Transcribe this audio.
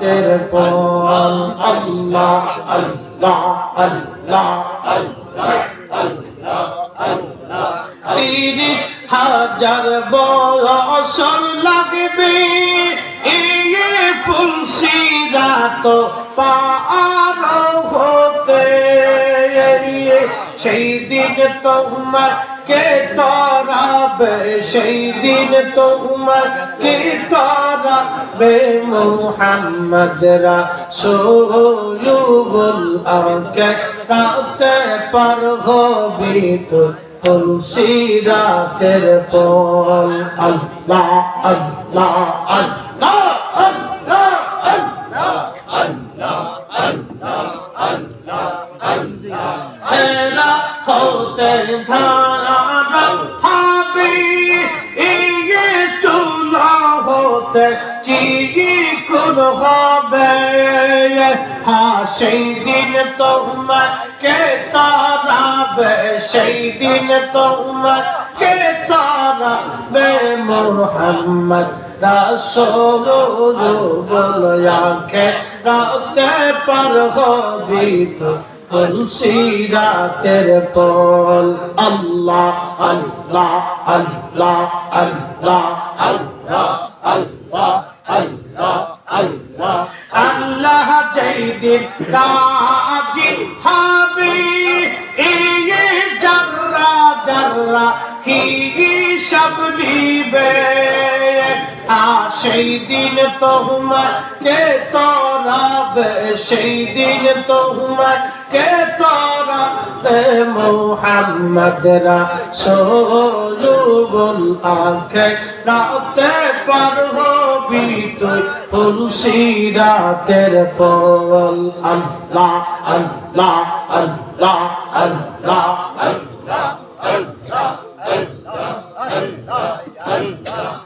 তের পল আল্লাহ আল্লাহ আল্লাহ তিরিশ হাজার বছর লাগবে। এই ফুলসিরাত পার হতে। সেই দিন তোমার কে তরাবে সেই দিন তোমার কে তরাবে মোহাম্মদ রাসূলুল আকে রাতে পার হবি তো তুলসিরাতের পল আল্লাহ আল্লাহ আল্লাহ আল্লাহ। হতে ইয়ে চিকুন হবে সেই দিন তোমার কে তারাবে সেই দিন তোমার কে তারাবে মোহাম্মদ রাসূল বলয়াকে রাতে পার হবি তো ফুলসিরাতের পল। আল্লাহ আল্লাহ আল্লাহ আল্লাহ আল্লাহ আল্লাহ আল্লাহ আল্লাহ। আল্লাহ যেদিন কাজি হবে এই জর্রা জর্রা হিসাব নিবে। সেই দিন তোমার কে তোরাবে? সেই দিন তোমার কে তোরাবে? মোহাম্মদ রাসূলুল আখে রাতে পার হবি তুই তুলসিরাতের পল। আল্লাহ আল্লাহ আল্লাহ আল্লাহ আল্লাহ।